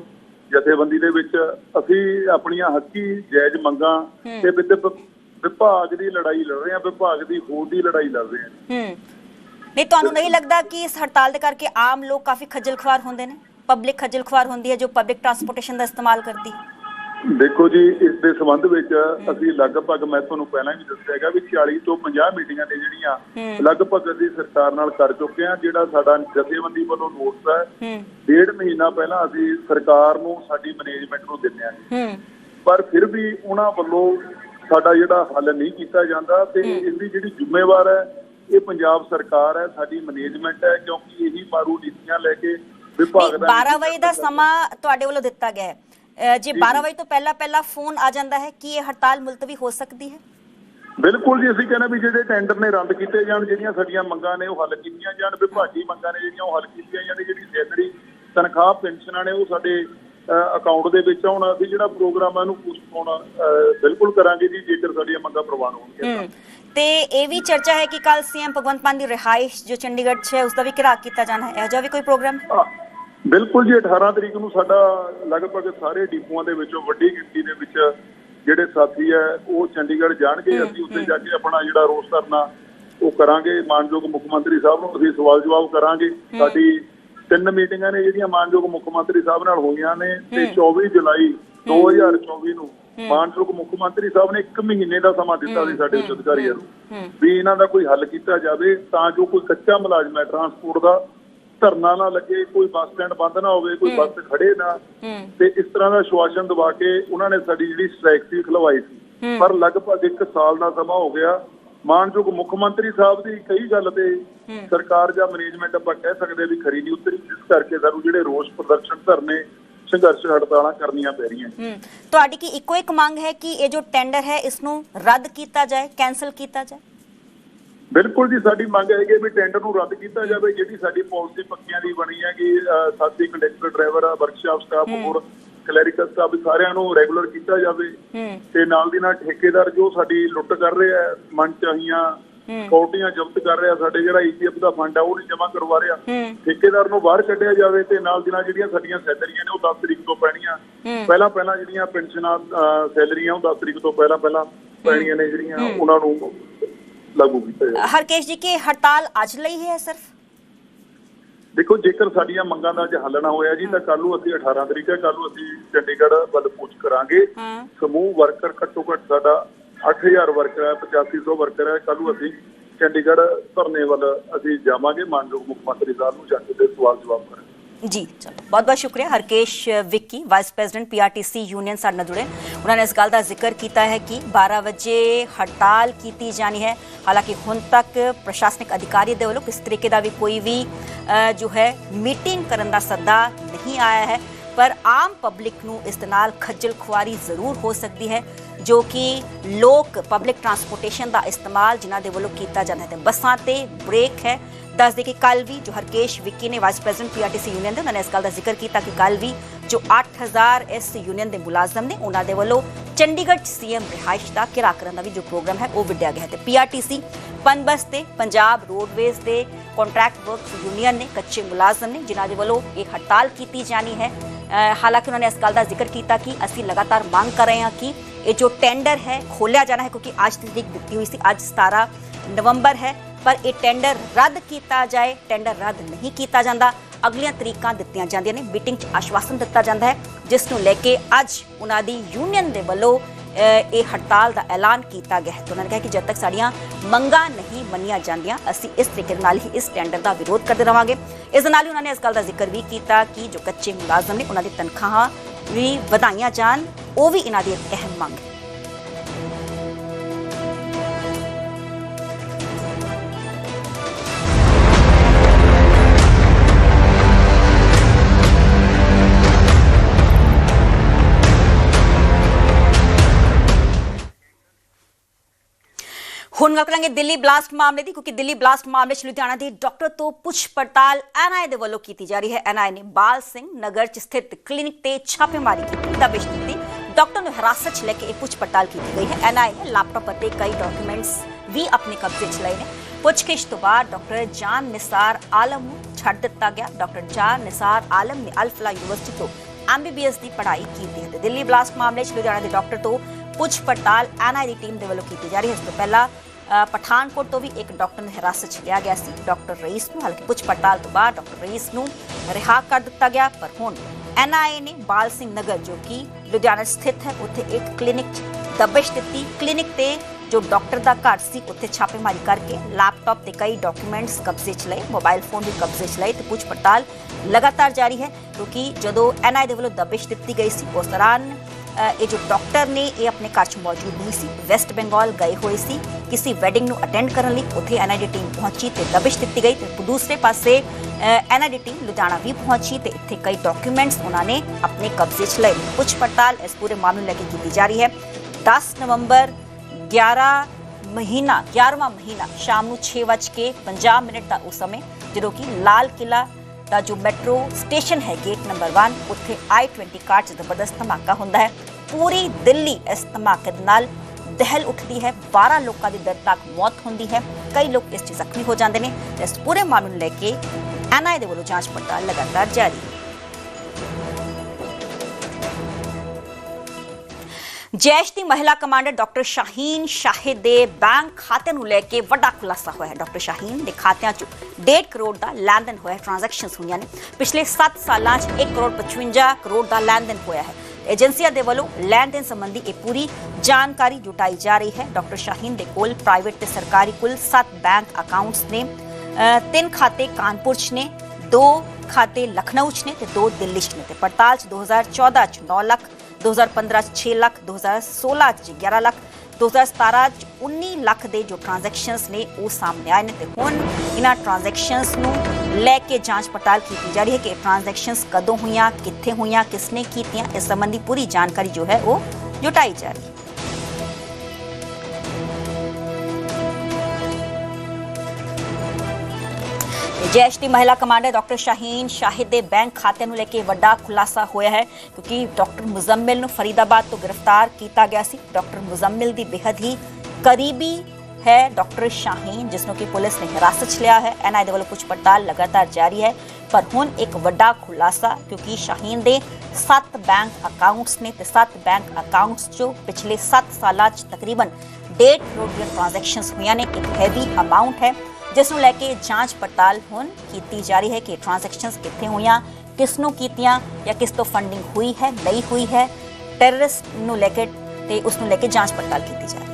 ਜਥੇਬੰਦੀ ਦੇ ਵਿੱਚ ਅਸੀਂ ਆਪਣੀਆਂ ਹੱਕੀ ਜਾਇਜ਼ ਮੰਗਾਂ ਤੇ ਵਿਭਾਗ ਦੀ ਲੜਾਈ ਲੜ ਰਹੇ ਹਾਂ ਵਿਭਾਗ ਦੀ ਹੋਂਦ ਦੀ ਲੜਾਈ ਲੜ ਰਹੇ ਹਾਂ। ਨਹੀਂ ਤੁਹਾਨੂੰ ਨਹੀਂ ਲੱਗਦਾ ਕਿ ਇਸ ਹੜਤਾਲ ਦੇ ਕਰਕੇ ਆਮ ਲੋਕ ਕਾਫੀ ਖੱਜਲ ਖੁਆਰ ਹੁੰਦੇ ਨੇ? ਪਬਲਿਕ ਖੱਜਲ ਖੁਆਰ ਹੁੰਦੀ ਹੈ ਜੋ ਪਬਲਿਕ ਟਰਾਂਸਪੋਰਟੇਸ਼ਨ ਦਾ ਇਸਤੇਮਾਲ ਕਰਦੀ ਦੇਖੋ ਜੀ ਇਸ ਦੇ ਸੰਬੰਧ ਵਿੱਚ ਅਸੀਂ ਲਗਭਗ ਮੈਂ ਤੁਹਾਨੂੰ ਪਹਿਲਾਂ ਵੀ ਦੱਸਿਆ ਹੈਗਾ ਵੀ 40 ਤੋਂ 50 ਮੀਟਿੰਗਾਂ ਨੇ ਜਿਹੜੀਆਂ ਲਗਭਗ ਅਸੀਂ ਸਰਕਾਰ ਨਾਲ ਕਰ ਚੁੱਕੇ ਹਾਂ ਜਿਹੜਾ ਸਾਡਾ ਜਥੇਬੰਦੀ ਵੱਲੋਂ ਨੋਟਿਸ ਹੈ ਡੇਢ ਮਹੀਨਾ ਪਹਿਲਾਂ ਅਸੀਂ ਸਰਕਾਰ ਨੂੰ ਸਾਡੀ ਮੈਨੇਜਮੈਂਟ ਨੂੰ ਹਾਂ। ਹੂੰ। ਪਰ ਫਿਰ ਵੀ ਉਹਨਾਂ ਵੱਲੋਂ ਸਾਡਾ ਜਿਹੜਾ ਹੱਲ ਨਹੀਂ ਕੀਤਾ ਜਾਂਦਾ ਤੇ ਇਸ ਦੀ ਜਿਹੜੀ ਜ਼ਿੰਮੇਵਾਰ ਹੈ ਇਹ ਪੰਜਾਬ ਸਰਕਾਰ ਹੈ ਸਾਡੀ ਮੈਨੇਜਮੈਂਟ ਹੈ ਕਿਉਂਕਿ ਇਹੀ ਮਾਰੂ ਨੀਤੀਆਂ ਲੈ ਕੇ ਵਿਭਾਗ ਦਾ 12 ਵਜੇ ਦਾ ਸਮਾਂ ਤੁਹਾਡੇ ਵੱਲੋਂ ਦਿੱਤਾ ਗਿਆ ਹੈ। ਜੇ 12 ਵਜੇ ਤੋਂ ਪਹਿਲਾਂ ਪਹਿਲਾਂ ਫੋਨ ਆ ਜਾਂਦਾ ਹੈ ਕਿ ਇਹ ਹੜਤਾਲ ਮੁਲਤਵੀ ਹੋ ਸਕਦੀ ਹੈ? ਬਿਲਕੁਲ ਜੀ ਅਸੀਂ ਕਹਿੰਦੇ ਵੀ ਜਿਹੜੇ ਟੈਂਡਰ ਨੇ ਰੱਦ ਕੀਤੇ ਜਾਣ ਜਿਹੜੀਆਂ ਸਾਡੀਆਂ ਮੰਗਾਂ ਨੇ ਉਹ ਹੱਲ ਕੀਤੀਆਂ ਜਾਣ ਵਿਭਾਗੀ ਮੰਗਾਂ ਨੇ ਜਿਹੜੀਆਂ ਉਹ ਹੱਲ ਕੀਤੀਆਂ ਜਾਣ ਜਿਹੜੀ ਸੈਲਰੀ ਤਨਖਾਹ ਪੈਨਸ਼ਨਾਂ ਨੇ ਉਹ ਸਾਡੇ ਅਕਾਊਂਟ ਦੇ ਵਿੱਚ ਆਉਣ ਅਸੀਂ ਜਿਹੜਾ ਪ੍ਰੋਗਰਾਮ ਹੈ ਇਹਨੂੰ ਪੋਸਟਪੋਨ ਬਿਲਕੁਲ ਕਰਾਂਗੇ ਜੀ ਜੇਕਰ ਸਾਡੀਆਂ ਮੰਗਾਂ ਪ੍ਰਵਾਨ ਹੋਣਗੀਆਂ ਤਾਂ। ਇਹ ਵੀ ਚਰਚਾ ਹੈ ਕਿ ਕੱਲ ਸੀਐਮ ਭਗਵੰਤ ਮਾਨ ਦੀ ਰਿਹਾਇਸ਼ ਜੋ ਚੰਡੀਗੜ੍ਹ 'ਚ ਹੈ ਉਸ ਦਾ ਵੀ ਘਿਰਾਅ ਕੀਤਾ ਜਾਣਾ ਹੈ। ਇਹੋ ਜਿਹਾ ਵੀ ਕੋਈ ਪ੍ਰੋਗਰਾਮ ਬਿਲਕੁਲ ਜੀ 18 ਤਰੀਕ ਨੂੰ ਸਾਡਾ ਲਗਭਗ ਸਾਰੇ ਡਿਪੂਆਂ ਦੇ ਵਿੱਚੋਂ ਵੱਡੀ ਗਿਣਤੀ ਦੇ ਵਿੱਚ ਜਿਹੜੇ ਸਾਥੀ ਹੈ ਉਹ ਚੰਡੀਗੜ੍ਹ ਜਾਣਗੇ। ਅਸੀਂ ਉੱਥੇ ਜਾ ਕੇ ਆਪਣਾ ਜਿਹੜਾ ਰੋਸ ਕਰਨਾ ਉਹ ਕਰਾਂਗੇ। ਮਾਨਯੋਗ ਮੁੱਖ ਮੰਤਰੀ ਸਾਹਿਬ ਨੂੰ ਅਸੀਂ ਸਵਾਲ ਜਵਾਬ ਕਰਾਂਗੇ। ਸਾਡੀ ਤਿੰਨ ਮੀਟਿੰਗਾਂ ਨੇ ਜਿਹੜੀਆਂ ਮਾਨਯੋਗ ਮੁੱਖ ਮੰਤਰੀ ਸਾਹਿਬ ਨਾਲ ਹੋਈਆਂ ਨੇ ਤੇ 24 ਜੁਲਾਈ 2024 ਨੂੰ ਮਾਨਯੋਗ ਮੁੱਖ ਮੰਤਰੀ ਸਾਹਿਬ ਨੇ 1 ਮਹੀਨੇ ਦਾ ਸਮਾਂ ਦਿੱਤਾ ਸੀ ਸਾਡੇ ਉੱਚ ਅਧਿਕਾਰੀਆਂ ਨੂੰ। ਵੀ ਇਹਨਾਂ ਦਾ ਕੋਈ ਹੱਲ ਕੀਤਾ ਜਾਵੇ ਤਾਂ ਜੋ ਕੋਈ ਕੱਚਾ ਮੁਲਾਜ਼ਮ ਹੈ ਟਰਾਂਸਪੋਰਟ ਦਾ ਧਰਨਾ ਨਾ ਲੱਗੇ ਕੋਈ ਬੱਸ ਸਟੈਂਡ ਬੰਦ ਨਾ ਹੋਵੇ ਕੋਈ ਬੱਸ ਖੜੇ ਨਾ। ਤੇ ਇਸ ਤਰ੍ਹਾਂ ਦਾ ਸ਼ਵਾਸ਼ਨ ਦਵਾ ਕੇ ਉਹਨਾਂ ਨੇ ਸਾਡੀ ਜਿਹੜੀ ਸਟ੍ਰਾਈਕ ਸੀ ਖਲਵਾਈ ਸੀ। ਪਰ ਲਗਭਗ 1 ਸਾਲ ਦਾ ਸਮਾਂ ਹੋ ਗਿਆ। ਮਾਨਯੋਗ ਮੁੱਖ ਮੰਤਰੀ ਸਾਹਿਬ ਦੀ ਕਈ ਗੱਲ ਤੇ ਸਰਕਾਰ ਜਾਂ ਮੈਨੇਜਮੈਂਟ ਆਪਾਂ ਕਹਿ ਸਕਦੇ ਵੀ ਖਰੀ ਨਹੀਂ ਉਤਰੀ। ਜਿਸ ਕਰਕੇ ਸਾਨੂੰ ਜਿਹੜੇ ਰੋਸ ਪ੍ਰਦਰਸ਼ਨ ਧਰਨੇ ਸੰਘਰਸ਼ ਹੜਤਾਲਾਂ ਕਰਨੀਆਂ ਪੈ ਰਹੀਆਂ। ਹੂੰ। ਤੁਹਾਡੀ ਕੀ ਇੱਕੋ ਇੱਕ ਮੰਗ ਹੈ ਕਿ ਇਹ ਜੋ ਟੈਂਡਰ ਹੈ ਇਸ ਨੂੰ ਰੱਦ ਕੀਤਾ ਜਾਏ ਕੈਨਸਲ ਕੀਤਾ ਜਾਏ? ਬਿਲਕੁਲ ਜੀ ਸਾਡੀ ਮੰਗ ਹੈਗੀ ਵੀ ਟੈਂਡਰ ਨੂੰ ਰੱਦ ਕੀਤਾ ਜਾਵੇ ਜਿਹੜੀ ਸਾਡੀ ਪਾਲਿਸੀ ਪੱਕਿਆਂ ਦੀ ਬਣੀ ਹੈਗੀ ਅਹ, ਸਾਥੀ ਕੰਡਕਟਰ ਡਰਾਈਵਰ ਵਰਕਸ਼ਾਪ ਸਟਾਫ ਹੋਰ ਕਲੈਰੀਕਲ ਸਟਾਫ ਸਾਰਿਆਂ ਨੂੰ ਰੈਗੂਲਰ ਕੀਤਾ ਜਾਵੇ। ਹੂੰ। ਤੇ ਨਾਲ ਦੀ ਨਾਲ ਠੇਕੇਦਾਰ ਜੋ ਸਾਡੀ ਲੁੱਟ ਕਰ ਰਿਹਾ ਹੈ ਮਨ ਚਾਹੀਆਂ ਕੌਟੀਆਂ ਜ਼ਬਤ ਕਰ ਰਿਹਾ ਸਾਡੇ ਜਿਹੜਾ ਈਪੀਐਫ ਦਾ ਫੰਡ ਆ ਉਹ ਨਹੀਂ ਜਮ੍ਹਾਂ ਕਰਵਾ ਰਿਹਾ। ਹੂੰ। ਠੇਕੇਦਾਰ ਨੂੰ ਬਾਹਰ ਕੱਢਿਆ ਜਾਵੇ ਤੇ ਨਾਲ ਦੀ ਨਾਲ ਜਿਹੜੀਆਂ ਸਾਡੀਆਂ ਸੈਲਰੀਆਂ ਨੇ ਉਹ 10 ਤਰੀਕ ਤੋਂ ਪੈਣੀਆਂ। ਪਹਿਲਾਂ ਪਹਿਲਾਂ ਜਿਹੜੀਆਂ ਪੈਨਸ਼ਨਾਂ ਸੈਲਰੀਆਂ ਉਹ 10 ਤਰੀਕ ਤੋਂ ਪਹਿਲਾਂ ਪਹਿਲਾਂ ਪੈਣੀਆਂ ਨੇ ਜਿਹੜੀਆਂ ਉਹਨਾਂ ਨੂੰ ਲਾਗੂ ਕੀਤਾ ਜਾਵੇ ਹਰਕੇਸ਼ ਜੀ ਕੀ ਹੜਤਾਲ ਅੱਜ ਲਈ ਹੈ ਸਿਰਫ? ਦੇਖੋ ਜੇਕਰ ਸਾਡੀਆਂ ਮੰਗਾਂ ਦਾ ਅੱਜ ਹੱਲ ਨਾ ਹੋਇਆ ਜੀ ਤਾਂ ਕੱਲ ਨੂੰ ਅਸੀਂ 18 ਤਰੀਕ ਹੈ ਕੱਲ ਨੂੰ ਅਸੀਂ ਚੰਡੀਗੜ੍ਹ ਵੱਲ ਕੂਚ ਕਰਾਂਗੇ। ਸਮੂਹ ਵਰਕਰ ਘੱਟੋ ਘੱਟ ਸਾਡਾ 8000 ਵਰਕਰ ਹੈ 8500 ਵਰਕਰ ਹੈ। ਕੱਲ ਨੂੰ ਅਸੀਂ ਚੰਡੀਗੜ੍ਹ ਧਰਨੇ ਵੱਲ ਅਸੀਂ ਜਾਵਾਂਗੇ ਮਾਨਯੋਗ ਮੁੱਖ ਮੰਤਰੀ ਸਾਹਿਬ ਨੂੰ ਜਾ ਕੇ ਸਵਾਲ ਜਵਾਬ ਕਰਾਂਗੇ। ਜੀ, ਚਲੋ। ਬਹੁਤ ਬਹੁਤ ਸ਼ੁਕਰੀਆ, Harkesh Vicky vice president PRTC union ਸਾਡੇ ਨਾਲ ਜੁੜੇ। ਉਹਨਾਂ ਨੇ ਇਸ ਗੱਲ ਦਾ ਜ਼ਿਕਰ ਕੀਤਾ ਹੈ ਕਿ 12 ਵਜੇ ਹੜਤਾਲ ਕੀਤੀ ਜਾਣੀ ਹੈ। ਹਾਲਾਂਕਿ ਹੁਣ ਤੱਕ ਪ੍ਰਸ਼ਾਸਨਿਕ ਅਧਿਕਾਰੀ ਦੇ ਵੱਲੋਂ ਕਿਸ ਤਰੀਕੇ ਦਾ ਵੀ ਕੋਈ ਵੀ ਜੋ ਹੈ, ਮੀਟਿੰਗ ਕਰਨ ਦਾ ਸੱਦਾ ਨਹੀਂ ਆਇਆ ਹੈ। ਪਰ ਆਮ ਪਬਲਿਕ ਨੂੰ ਇਸ ਦੇ ਨਾਲ ਖੱਜਲ ਖੁਆਰੀ ਜ਼ਰੂਰ ਹੋ ਸਕਦੀ ਹੈ, ਜੋ ਕਿ ਲੋਕ ਪਬਲਿਕ ਟਰਾਂਸਪੋਰਟੇਸ਼ਨ ਦਾ ਇਸਤੇਮਾਲ ਜਿਨ੍ਹਾਂ ਦੇ ਵੱਲੋਂ ਕੀਤਾ ਜਾਂਦਾ ਹੈ। ਤੇ ਬੱਸਾਂ ਤੇ ਬ੍ਰੇਕ ਹੈ। ਦੱਸ ਦੇ ਕਿ ਕੱਲ ਵੀ ਜੋ ਹਰਕੇਸ਼ ਵਿੱਕੀ ਨੇ ਵਾਈਸ ਪ੍ਰੈਜ਼ੀਡੈਂਟ ਪੀਆਰਟੀਸੀ ਯੂਨੀਅਨ ਦੇ, ਉਹਨਾਂ ਨੇ ਇਸ ਗੱਲ ਦਾ ਜ਼ਿਕਰ ਕੀਤਾ ਕਿ ਕੱਲ ਵੀ ਜੋ 8000 ਇਸ ਯੂਨੀਅਨ ਦੇ ਮੁਲਾਜ਼ਮ ਨੇ, ਉਹਨਾਂ ਦੇ ਵੱਲੋਂ ਚੰਡੀਗੜ੍ਹ ਸੀਐਮ ਰਿਹਾਇਸ਼ ਦਾ ਘਿਰਾਅ ਕਰਨ ਦਾ ਵੀ ਜੋ ਪ੍ਰੋਗਰਾਮ ਹੈ, ਉਹ ਵਿੱਢਿਆ ਗਿਆ ਹੈ। ਤੇ ਪੀਆਰਟੀਸੀ ਪਨਬਸ ਤੇ, ਪੰਜਾਬ ਰੋਡਵੇਜ਼ ਦੇ ਕੰਟਰੈਕਟ ਵਰਕਸ ਯੂਨੀਅਨ ਨੇ, ਕੱਚੇ ਮੁਲਾਜ਼ਮ ਨੇ, ਜਿਨ੍ਹਾਂ ਦੇ ਵੱਲੋਂ ਇਹ ਹੜਤਾਲ ਕੀਤੀ ਜਾਣੀ ਹੈ। ਹਾਲਾਂਕਿ ਉਹਨਾਂ ਨੇ ਇਸ ਗੱਲ ਦਾ ਜ਼ਿਕਰ ਕੀਤਾ ਕਿ ਅਸੀਂ ਲਗਾਤਾਰ ਮੰਗ ਕਰ ਰਹੇ ਹਾਂ ਕਿ ਇਹ ਜੋ ਟੈਂਡਰ ਹੈ, ਖੋਲਿਆ ਜਾਣਾ ਹੈ, ਕਿਉਂਕਿ ਅੱਜ ਦੀ ਤਰੀਕ ਦਿੱਤੀ ਹੋਈ ਸੀ, ਅੱਜ 17 ਨਵੰਬਰ ਹੈ ਪਰ ਇਹ ਟੈਂਡਰ ਰੱਦ ਕੀਤਾ ਜਾਏ, ਟੈਂਡਰ ਰੱਦ ਨਹੀਂ ਕੀਤਾ ਜਾਂਦਾ। ਅਗਲੀਆਂ ਤਰੀਕਾਂ ਦਿੱਤੀਆਂ ਜਾਂਦੀਆਂ ਨੇ, ਮੀਟਿੰਗ 'ਚ ਆਸ਼ਵਾਸਨ ਦਿੱਤਾ ਜਾਂਦਾ ਹੈ, ਜਿਸ ਨੂੰ ਲੈ ਕੇ ਅੱਜ ਉਹਨਾਂ ਦੀ ਯੂਨੀਅਨ ਦੇ ਵੱਲੋਂ ਇਹ ਹੜਤਾਲ ਦਾ ਐਲਾਨ ਕੀਤਾ ਗਿਆ ਹੈ। ਤੇ ਉਹਨਾਂ ਨੇ ਕਿਹਾ ਕਿ ਜਦ ਤੱਕ ਸਾਡੀਆਂ ਮੰਗਾਂ ਨਹੀਂ ਮੰਨੀਆਂ ਜਾਂਦੀਆਂ, ਅਸੀਂ ਇਸ ਤਰੀਕੇ ਨਾਲ ਹੀ ਇਸ ਟੈਂਡਰ ਦਾ ਵਿਰੋਧ ਕਰਦੇ ਰਵਾਂਗੇ। ਇਸ ਦੇ ਨਾਲ ਹੀ ਉਹਨਾਂ ਨੇ ਇਸ ਗੱਲ ਦਾ ਜ਼ਿਕਰ ਵੀ ਕੀਤਾ ਕਿ ਜੋ ਕੱਚੇ ਮੁਲਾਜ਼ਮ ਨੇ, ਉਹਨਾਂ ਦੀ ਤਨਖਾਹਾਂ ਵੀ ਵਧਾਈਆਂ ਜਾਣ, ਉਹ ਵੀ ਇਹਨਾਂ ਦੀ ਇੱਕ ਅਹਿਮ ਮੰਗ ਹੈ। ਹੁਣ ਗੱਲ ਕਰਾਂਗੇ ਦਿੱਲੀ ਬਲਾਸਟ ਮਾਮਲੇ ਦੀ, ਕਿਉਂਕਿ ਦਿੱਲੀ ਬਲਾਸਟ ਮਾਮਲੇ 'ਚ ਲੁਧਿਆਣਾ ਦੇ ਡਾਕਟਰ ਤੋਂ ਪੁੱਛ ਪੜਤਾਲ ਐਨਆਈ ਦੇ ਵੱਲੋਂ ਕੀਤੀ ਜਾ ਰਹੀ ਹੈ। ਐਨਆਈ ਨੇ ਬਾਲ ਸਿੰਘ ਨਗਰ 'ਚ ਸਥਿਤ ਕਲੀਨਿਕ ਤੇ ਛਾਪੇਮਾਰੀ ਕੀਤੀ, ਦਬਿਸ਼ ਦਿੱਤੀ। ਡਾਕਟਰ ਨੂੰ ਹਿਰਾਸਤ 'ਚ ਲੈ ਕੇ ਇਹ ਪੁੱਛ ਪੜਤਾਲ ਕੀਤੀ ਗਈ ਹੈ। ਐਨਆਈ ਨੇ ਲੈਪਟਾਪ ਅਤੇ ਕਈ ਡਾਕੂਮੈਂਟਸ ਵੀ ਆਪਣੇ ਕਬਜ਼ੇ 'ਚ ਲਏ ਨੇ। ਪੁੱਛਗਿੱਛ ਤੋਂ ਬਾਅਦ ਡਾਕਟਰ ਜਾਨ ਨਿਸਾਰ ਆਲਮ ਨੂੰ ਛੱਡ ਦਿੱਤਾ ਗਿਆ। ਡਾਕਟਰ ਜਾਨ ਨਿਸਾਰ ਆਲਮ ਨੇ ਅਲਫਲਾ ਯੂਨੀਵਰਸਿਟੀ ਤੋਂ ਐਮਬੀਬੀਐਸ ਦੀ ਪੜ੍ਹਾਈ ਕੀਤੀ ਹੈ। ਦਿੱਲੀ ਬਲਾਸਟ ਮਾਮਲੇ 'ਚ ਲੁਧਿਆਣਾ ਦੇ ਡਾਕਟਰ ਤੋਂ ਪੁੱਛ ਪੜਤਾਲ ਐਨਆਈ ਦੀ ਟੀਮ ਦੇ ਵੱਲੋਂ ਕੀਤੀ ਜਾ ਰਹੀ ਹੈ। ਇਸ ਤੋਂ ਪਹਿਲਾਂ ਪਠਾਨਕੋਟ ਤੋਂ ਵੀ ਇੱਕ ਡਾਕਟਰ ਨੂੰ ਹਿਰਾਸਤ 'ਚ ਲਿਆ ਗਿਆ ਸੀ, ਡਾਕਟਰ ਰਈਸ ਨੂੰ। ਹਾਲਾਂਕਿ ਪੁੱਛ ਪੜਤਾਲ ਤੋਂ ਬਾਅਦ ਡਾਕਟਰ ਰਈਸ ਨੂੰ ਰਿਹਾ ਕਰ ਦਿੱਤਾ ਗਿਆ, ਪਰ ਹੁਣ ਐਨਆਈਏ ਨੇ ਬਾਲ ਸਿੰਘ ਨਗਰ, ਜੋ ਕਿ ਲੁਧਿਆਣਾ ਸਥਿਤ ਹੈ, ਉੱਥੇ ਇੱਕ ਕਲੀਨਿਕ 'ਚ ਦਬਿਸ਼ ਦਿੱਤੀ। ਕਲੀਨਿਕ ਤੇ ਜੋ ਡਾਕਟਰ ਦਾ ਘਰ ਸੀ, ਉੱਥੇ ਛਾਪੇਮਾਰੀ ਕਰਕੇ ਲੈਪਟਾਪ ਤੇ ਕਈ ਡਾਕੂਮੈਂਟਸ ਕਬਜ਼ੇ 'ਚ ਲਏ, ਮੋਬਾਈਲ ਫੋਨ ਵੀ ਕਬਜ਼ੇ 'ਚ ਲਏ ਤੇ ਪੁੱਛ ਪੜਤਾਲ ਲਗਾਤਾਰ ਜਾਰੀ ਹੈ, ਕਿਉਂਕਿ ਜਦੋਂ ਐਨਆਈ ਦੇ ਵੱਲੋਂ ਦਬਿਸ਼ ਦਿੱਤੀ ਗਈ ਸੀ, ਉਸ ਦੌਰਾਨ ਇਹ ਜੋ ਡਾਕਟਰ ਨੇ, ਇਹ ਆਪਣੇ ਘਰ 'ਚ ਮੌਜੂਦ ਨਹੀਂ ਸੀ। ਵੈਸਟ ਬੰਗਾਲ ਗਏ ਹੋਏ ਸੀ। ਕਿਸੇ ਵੈਡਿੰਗ ਨੂੰ ਅਟੈਂਡ ਕਰਨ ਲਈ ਉੱਥੇ ਐਨਆਈਡੀ ਟੀਮ ਪਹੁੰਚੀ ਤੇ ਦਬਿਸ਼ ਦਿੱਤੀ ਗਈ ਤੇ ਦੂਸਰੇ ਪਾਸੇ ਐਨਆਈਡੀ ਟੀਮ ਲੁਧਿਆਣਾ ਵੀ ਪਹੁੰਚੀ ਤੇ ਇੱਥੇ ਕਈ ਡਾਕੂਮੈਂਟਸ ਉਹਨਾਂ ਨੇ ਆਪਣੇ ਕਬਜ਼ੇ 'ਚ ਲਏ। ਪੁੱਛ ਪੜਤਾਲ ਇਸ ਪੂਰੇ ਮਾਮਲੇ ਨੂੰ ਲੈ ਕੇ ਕੀਤੀ ਜਾ ਰਹੀ ਹੈ। 10 ਨਵੰਬਰ 11 ਮਹੀਨਾ 11ਵਾਂ ਮਹੀਨਾ ਸ਼ਾਮ ਨੂੰ 6:50 ਮਿੰਟ ਦਾ ਉਹ ਸਮੇਂ, ਜਦੋਂ ਕਿ ਲਾਲ ਕਿਲਾ ਦਾ ਜੋ ਮੈਟਰੋ ਸਟੇਸ਼ਨ ਹੈ ਗੇਟ ਨੰਬਰ 1 ਉੱਥੇ i20 ਕਾਰ 'ਚ ਜ਼ਬਰਦਸਤ ਧਮਾਕਾ ਹੁੰਦਾ ਹੈ। ਪੂਰੀ ਦਿੱਲੀ ਇਸ ਧਮਾਕੇ ਦੇ ਨਾਲ ਦਹਿਲ ਉੱਠਦੀ ਹੈ। 12 ਲੋਕਾਂ ਦੀ ਦਰਦਨਾਕ ਮੌਤ ਹੁੰਦੀ ਹੈ। ਕਈ ਲੋਕ ਇਸ 'ਚ ਜ਼ਖਮੀ ਹੋ ਜਾਂਦੇ ਨੇ ਇਸ ਪੂਰੇ ਮਾਮਲੇ ਨੂੰ ਲੈ ਕੇ ਐਨਆਈ ਦੇ ਵੱਲੋਂ ਜਾਂਚ ਪੜਤਾਲ ਲਗਾਤਾਰ ਜਾਰੀ। ਹੈ ਜੈਸ਼ ਦੀ ਮਹਿਲਾ ਕਮਾਂਡਰ ਡਾਕਟਰ ਸ਼ਾਹੀਨ ਸ਼ਾਹਿਦ ਦੇ ਬੈਂਕ ਖਾਤੇ ਨੂੰ ਲੈ ਕੇ ਵੱਡਾ ਖੁਲਾਸਾ ਹੋਇਆ ਹੈ। ਡਾਕਟਰ ਸ਼ਾਹੀਨ ਦੇ ਖਾਤਿਆਂ 'ਚ 1.5 ਕਰੋੜ ਦਾ ਲੈਣ-ਦੇਣ ਹੋਇਆ ਟ੍ਰਾਂਜੈਕਸ਼ਨਸ ਹੋਈਆਂ ਨੇ। ਪਿਛਲੇ 7 ਸਾਲਾਂ 'ਚ 1 ਕਰੋੜ 55 ਕਰੋੜ ਦਾ ਲੈਣ-ਦੇਣ ਹੋਇਆ ਹੈ। ਏਜੰਸੀਆਂ ਦੇ ਵੱਲੋਂ ਲੈਣ-ਦੇਣ ਸੰਬੰਧੀ ਇਹ ਪੂਰੀ ਜਾਣਕਾਰੀ ਜੁਟਾਈ ਜਾ ਰਹੀ ਹੈ। ਡਾਕਟਰ ਸ਼ਾਹੀਨ ਦੇ ਕੋਲ ਪ੍ਰਾਈਵੇਟ ਤੇ ਸਰਕਾਰੀ ਕੁੱਲ 7 ਬੈਂਕ ਅਕਾਊਂਟਸ ਨੇ। ਤਿੰਨ ਖਾਤੇ ਕਾਨਪੁਰ 'ਚ ਨੇ, ਦੋ ਖਾਤੇ ਲਖਨਊ 'ਚ ਨੇ ਤੇ ਦੋ ਦਿੱਲੀ 'ਚ ਨੇ ਤੇ ਪੜਤਾਲ 'ਚ 2014 'ਚ 9 ਲੱਖ 2015 'ਚ 6 ਲੱਖ 2016 'ਚ 11 ਲੱਖ 2017 'ਚ 19 ਲੱਖ ਦੇ ਜੋ ਟ੍ਰਾਂਜੈਕਸ਼ਨਸ ਨੇ ਉਹ ਸਾਹਮਣੇ ਆਏ ਨੇ ਤੇ ਹੁਣ ਇਹਨਾਂ ਟ੍ਰਾਂਜੈਕਸ਼ਨਸ ਨੂੰ ਲੈ ਕੇ ਜਾਂਚ ਪੜਤਾਲ ਕੀਤੀ ਜਾ ਰਹੀ ਹੈ ਕਿ ਇਹ ਟ੍ਰਾਂਜੈਕਸ਼ਨਸ ਕਦੋਂ ਹੋਈਆਂ, ਕਿੱਥੇ ਹੋਈਆਂ ਕਿਸਨੇ ਕੀਤੀਆਂ, ਇਸ ਸੰਬੰਧੀ ਪੂਰੀ ਜਾਣਕਾਰੀ ਜੋ ਹੈ ਉਹ ਜੁਟਾਈ ਜਾ ਰਹੀ ਹੈ। ਜੈਸ਼ ਦੀ ਮਹਿਲਾ ਕਮਾਂਡਰ ਡਾਕਟਰ ਸ਼ਾਹੀਨ ਸ਼ਾਹਿਦ ਦੇ ਬੈਂਕ ਖਾਤੇ ਨੂੰ ਲੈ ਕੇ ਵੱਡਾ ਖੁਲਾਸਾ ਹੋਇਆ ਹੈ, ਕਿਉਂਕਿ ਡਾਕਟਰ ਮੁਜ਼ੰਮਿਲ ਨੂੰ ਫਰੀਦਾਬਾਦ ਤੋਂ ਗ੍ਰਿਫਤਾਰ ਕੀਤਾ ਗਿਆ ਸੀ। ਡਾਕਟਰ ਮੁਜ਼ੰਮਿਲ ਦੀ ਬੇਹੱਦ ਹੀ ਕਰੀਬੀ ਹੈ ਡਾਕਟਰ ਸ਼ਾਹੀਨ, ਜਿਸ ਨੂੰ ਕਿ ਪੁਲਿਸ ਨੇ ਹਿਰਾਸਤ 'ਚ ਲਿਆ ਹੈ। ਐਨਆਈ ਦੇ ਵੱਲੋਂ ਪੁੱਛ ਪੜਤਾਲ ਲਗਾਤਾਰ ਜਾਰੀ ਹੈ, ਪਰ ਹੁਣ ਇੱਕ ਵੱਡਾ ਖੁਲਾਸਾ, ਕਿਉਂਕਿ ਸ਼ਾਹੀਨ ਦੇ 7 ਬੈਂਕ ਅਕਾਊਂਟਸ ਨੇ ਤੇ 7 ਬੈਂਕ ਅਕਾਊਂਟਸ 'ਚੋਂ ਪਿਛਲੇ 7 ਸਾਲਾਂ 'ਚ ਤਕਰੀਬਨ 1.5 ਕਰੋੜ ਦੀਆਂ ਟ੍ਰਾਂਜੈਕਸ਼ਨਸ ਹੋਈਆਂ ਨੇ। ਇੱਕ ਹੈਵੀ ਅਮਾਉਂਟ ਹੈ। ਜਿਸ ਨੂੰ ਲੈ ਕੇ ਜਾਂਚ ਪੜਤਾਲ ਹੁਣ ਕੀਤੀ ਜਾ ਰਹੀ ਹੈ ਕਿ ਟ੍ਰਾਂਜੈਕਸ਼ਨਸ ਕਿੱਥੇ ਹੋਈਆਂ, ਕਿਸ ਨੂੰ ਕੀਤੀਆਂ ਜਾਂ ਕਿਸ ਤੋਂ ਫੰਡਿੰਗ ਹੋਈ ਹੈ ਨਹੀਂ ਹੋਈ ਹੈ ਟੈਰਰਿਸਟ ਨੂੰ ਲੈ ਕੇ ਤੇ ਉਸ ਨੂੰ ਲੈ ਕੇ ਜਾਂਚ ਪੜਤਾਲ ਕੀਤੀ ਜਾ ਰਹੀ ਹੈ।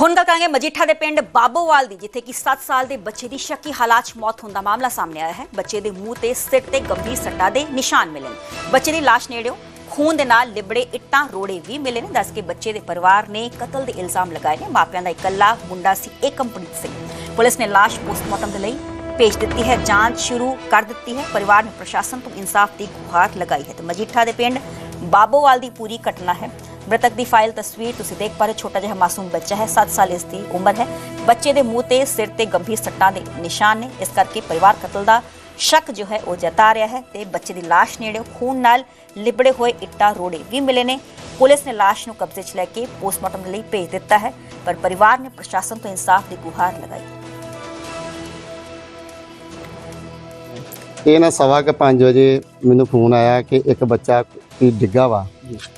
ਹੁਣ ਗੱਲ ਕਰਾਂਗੇ ਮਜੀਠਾ ਦੇ ਪਿੰਡ ਬਾਬੋਵਾਲ ਦੀ, ਜਿੱਥੇ ਕਿ 7 ਸਾਲ ਦੇ ਬੱਚੇ ਦੀ ਸ਼ੱਕੀ ਹਾਲਾਤ 'ਚ ਮੌਤ ਹੋਣ ਦਾ ਮਾਮਲਾ ਸਾਹਮਣੇ ਆਇਆ ਹੈ। ਬੱਚੇ ਦੇ ਮੂੰਹ ਤੇ ਸਿਰ ਤੇ ਗੰਭੀਰ ਸੱਟਾਂ ਦੇ ਨਿਸ਼ਾਨ ਮਿਲੇ ਬੱਚੇ ਦੀ ਲਾਸ਼ ਨੇੜਿਓ ਖੂਨ ਦੇ ਨਾਲ ਲਿਬੜੇ ਇੱਟਾਂ ਰੋੜੇ ਵੀ ਮਿਲੇ ਨੇ। ਦੱਸ ਕੇ ਬੱਚੇ ਦੇ ਪਰਿਵਾਰ ਨੇ ਕਤਲ ਦੇ ਇਲਜ਼ਾਮ ਲਗਾਏ ਨੇ। ਮਾਪਿਆਂ ਦਾ ਇਕੱਲਾ ਮੁੰਡਾ ਸੀ ਏਕਮਪ੍ਰੀਤ ਸਿੰਘ। ਪੁਲਿਸ ਨੇ ਲਾਸ਼ ਪੋਸਟਮਾਰਟਮ ਦੇ ਲਈ ਭੇਜ ਦਿੱਤੀ ਹੈ। ਜਾਂਚ ਸ਼ੁਰੂ ਕਰ ਦਿੱਤੀ ਹੈ। ਪਰਿਵਾਰ ਨੇ ਪ੍ਰਸ਼ਾਸਨ ਤੋਂ ਇਨਸਾਫ ਦੀ ਗੁਹਾਰ ਲਗਾਈ ਹੈ। ਤੇ ਮਜੀਠਾ ਦੇ ਪਿੰਡ ਬਾਬੋਵਾਲ ਦੀ ਪੂਰੀ ਘਟਨਾ ਹੈ। ਮ੍ਰਿਤਕ ਦੀ ਫਾਈਲ ਤਸਵੀਰ ਤੁਸੀਂ ਦੇਖ ਪਾ ਰਹੇ ਹੋ, ਛੋਟਾ ਜਿਹਾ ਮਾਸੂਮ ਬੱਚਾ ਹੈ। 7 ਸਾਲ ਇਸ ਦੀ ਉਮਰ ਹੈ। ਬੱਚੇ ਦੇ ਮੂੰਹ ਤੇ ਸਿਰ ਤੇ ਗੰਭੀਰ ਸੱਟਾਂ ਦੇ ਨਿਸ਼ਾਨ ਨੇ। ਇਸ ਕਰਕੇ ਪਰਿਵਾਰ ਕਤਲ ਦਾ ਸ਼ੱਕ ਜੋ ਹੈ ਉਹ ਜਤਾ ਰਿਹਾ ਹੈ ਤੇ ਬੱਚੇ ਦੀ ਲਾਸ਼ ਨੇੜੇ ਖੂਨ ਨਾਲ ਲਿਬੜੇ ਹੋਏ ਇੱਟਾਂ ਰੋੜੇ ਵੀ ਮਿਲੇ ਨੇ। ਪੁਲਿਸ ਨੇ ਲਾਸ਼ ਨੂੰ ਕਬਜ਼ੇ 'ਚ ਲੈ ਕੇ ਪੋਸਟਮਾਰਟਮ ਲਈ ਭੇਜ ਦਿੱਤਾ ਹੈ ਪਰ ਪਰਿਵਾਰ ਨੇ ਪ੍ਰਸ਼ਾਸਨ ਤੋਂ ਇਨਸਾਫ ਦੀ ਗੁਹਾਰ ਲਗਾਈ। ਇਹ ਨਾ ਸਵਾ ਕੇ 5 ਵਜੇ ਮੈਨੂੰ ਫੋਨ ਆਇਆ ਕਿ ਇੱਕ ਬੱਚਾ ਕੀ ਡਿੱਗਾ ਵਾ।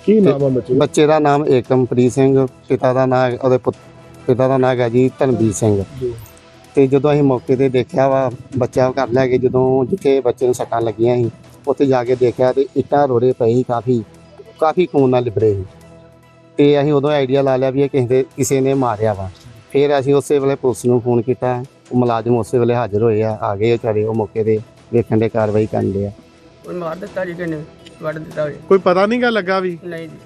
ਕੀ ਨਾਮ ਆ ਬੱਚੇ ਦਾ? ਬੱਚੇ ਦਾ ਨਾਮ ਏਕਮਪ੍ਰੀਤ ਸਿੰਘ ਪਿਤਾ ਦਾ ਨਾਮ ਉਹਦੇ ਪੁੱਤ- ਪਿਤਾ ਦਾ ਨਾਮ ਹੈ ਜੀ ਧਨਵੀਰ ਸਿੰਘ। ਤੇ ਜਦੋਂ ਅਸੀਂ ਮੌਕੇ ਤੇ ਦੇਖਿਆ ਵਾ ਬੱਚਾ ਘਰ ਲੈ ਕੇ ਜਦੋਂ ਜਿੱਥੇ ਬੱਚੇ ਨੂੰ ਸੱਟਾਂ ਲੱਗੀਆਂ ਸੀ ਉੱਥੇ ਜਾ ਕੇ ਦੇਖਿਆ ਤੇ ਇੱਟਾਂ ਰੋੜੇ ਪਏ ਸੀ ਕਾਫੀ ਕਾਫੀ ਖੂਨ ਨਾਲ ਲਿਬੜੇ ਸੀ। ਤੇ ਅਸੀਂ ਉਦੋਂ ਆਈਡੀਆ ਲਾ ਲਿਆ ਵੀ ਇਹ ਕਿਸੇ ਦੇ ਕਿਸੇ ਨੇ ਮਾਰਿਆ ਵਾ। ਫਿਰ ਅਸੀਂ ਉਸੇ ਵੇਲੇ ਪੁਲਿਸ ਨੂੰ ਫੋਨ ਕੀਤਾ ਉਹ ਮੁਲਾਜ਼ਮ ਉਸੇ ਵੇਲੇ ਹਾਜ਼ਰ ਹੋਏ ਆ ਆ ਗਏ ਵਿਚਾਰੇ ਉਹ ਮੌਕੇ ਤੇ ਵੇਖਣ ਦੇ ਕਾਰਵਾਈ ਕਰਨ ਦੇ ਆ। ਉਹ ਮਾਰ ਦਿੱਤਾ ਜੀ ਕਿਨੇ ਵੱਢ ਦਿੱਤਾ ਜੀ। ਕੋਈ ਪਤਾ ਨਹੀਂ ਗਾ ਲੱਗਾ ਵੀ? ਨਹੀਂ ਜੀ।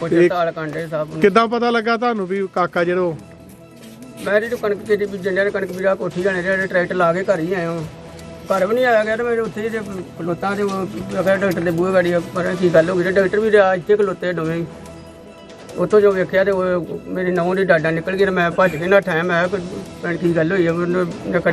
ਕੋਈ ਤਾਲ ਕਾਂਡੇ ਸਾਹਿਬ ਨੂੰ। ਕਿੱਦਾਂ ਪਤਾ ਲੱਗਾ ਤੁਹਾਨੂੰ ਵੀ ਕਾਕਾ ਜਿਹੜੋ ਮੈਂ ਜਿਹੜੀ ਕਣਕ ਤੇਰੀ ਵੀ ਜੰਡਿਆਂ ਕਣਕ ਵੀਰਾ ਕੋਠੀ ਜਾਣੇ ਜਿਹੜੇ ਟਰੈਕਟਰ ਲਾ ਕੇ ਘਰ ਹੀ ਆਇਆ ਹਾਂ। ਘਰ ਵੀ ਨਹੀਂ ਆਇਆ ਗਿਆ ਤੇ ਮੇਰੇ ਉੱਥੇ ਜੇ ਖਲੋਤਾ ਤੇ ਉਹ ਅਗਰ ਡਾਕਟਰ ਦੇ ਬੂਹੇ ਗਾੜੀ ਪਰ ਕੀ ਗੱਲ ਹੋ ਗਈ ਤੇ ਡਾਕਟਰ ਵੀ ਰਿਹਾ, ਇੱਥੇ ਖਲੋਤੇ ਦੋਵੇਂ ਉੱਥੋਂ ਜੋ ਵੇਖਿਆ ਤੇ ਉਹ ਮੇਰੀ ਨੌਂ ਦੀ ਡਾਡਾ ਨਿਕਲ ਗਈ ਤੇ ਮੈਂ ਭੱਜ ਕੇ ਨੱਠਾ ਮੈਂ ਕਿਹਾ ਪਿੰਡ ਕੀ ਗੱਲ ਹੋਈ ਆ ਮੈਨੂੰ ਕੜੇ